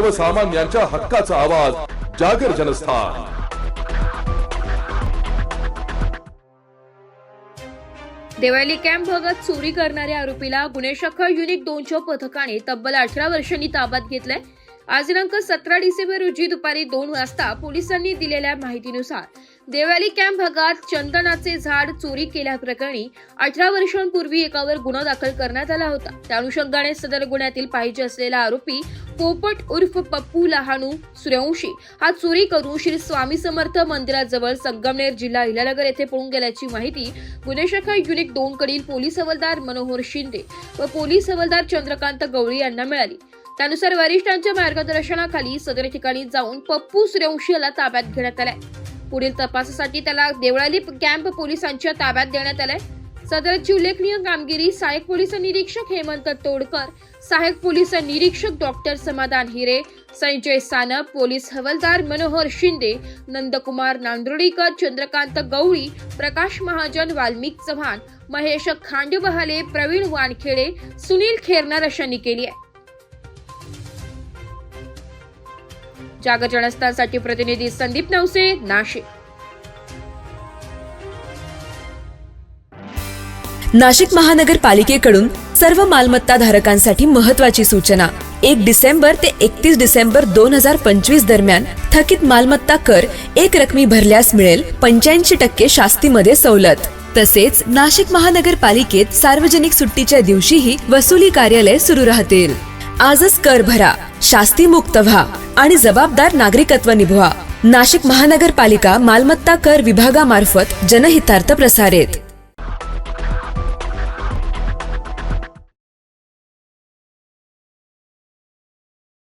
सर्वसामान्यांच्या हक्काचा आवाज जागर जनस्थान. देवाली कॅम्प भागात चोरी करणाऱ्या आरोपीला गुन्हे शाखा युनिट दोनच्या पथकाने तब्बल अठरा वर्षांनी ताब्यात घेतलंय. आज दिनांक सतरा डिसेंबर रोजी दुपारी दोन वाजता पोलिसांनी दिलेल्या माहितीनुसार देवाली कॅम्प भागात चंदनाचे झाड चोरी केल्याप्रकरणी अठरा वर्षांपूर्वी एकावर गुन्हा दाखल करण्यात आला होता. त्या अनुषंगाने सदर गुन्ह्यातील पाहिजे असलेला आरोपी पोपट उर्फ पप्पू लहानू सूर्यवंशी हा चोरी करून श्री स्वामी समर्थ मंदिराजवळ संगमनेर जिल्हा हिलानगर येथे पळून गेल्याची माहिती गुन्हे शाखा युनिक दोन कडील पोलीस हवालदार मनोहर शिंदे व पोलीस हवालदार चंद्रकांत गवळी यांना मिळाली. त्यानुसार वरिष्ठांच्या मार्गदर्शनाखाली सदर ठिकाणी जाऊन पप्पू सूर्यवंशी याला ताब्यात घेण्यात आलाय. पुढील तपासासाठी त्याला देवळाली कॅम्प पोलिसांच्या ताब्यात देण्यात आलाय. सदरची उल्लेखनीय कामगिरी सहाय्यक पोलीस निरीक्षक हेमंत तोडकर सहाय्यक पोलीस निरीक्षक डॉक्टर समाधान हिरे संजय सानप पोलीस हवलदार मनोहर शिंदे नंदकुमार नांदुर्डीकर चंद्रकांत गवळी प्रकाश महाजन वाल्मिक चव्हाण महेश खांडबहाले प्रवीण वानखेडे सुनील खेरनार अशांनी केली आहे. जागर जनस्थानसाठी प्रतिनिधी संदीप नवसे नाशिक. नाशिक महानगरपालिकेकडून सर्व मालमत्ता धारकांसाठी महत्वाची सूचना. एक डिसेंबर ते एकतीस डिसेंबर दोन हजार पंचवीस दरम्यान थकीत मालमत्ता कर एक रकमी भरल्यास मिळेल पंच्याऐंशी टक्के शास्तीमध्ये सवलत. तसेच नाशिक महानगरपालिकेत सार्वजनिक सुट्टीच्या दिवशीही वसुली कार्यालय सुरू राहतील. आजच कर भरा शास्ती मुक्त व्हा. आणि जबाबदार नागरिकत्व निभवा. नाशिक महानगरपालिका मालमत्ता कर विभागामार्फत जनहितार्थ प्रसारित.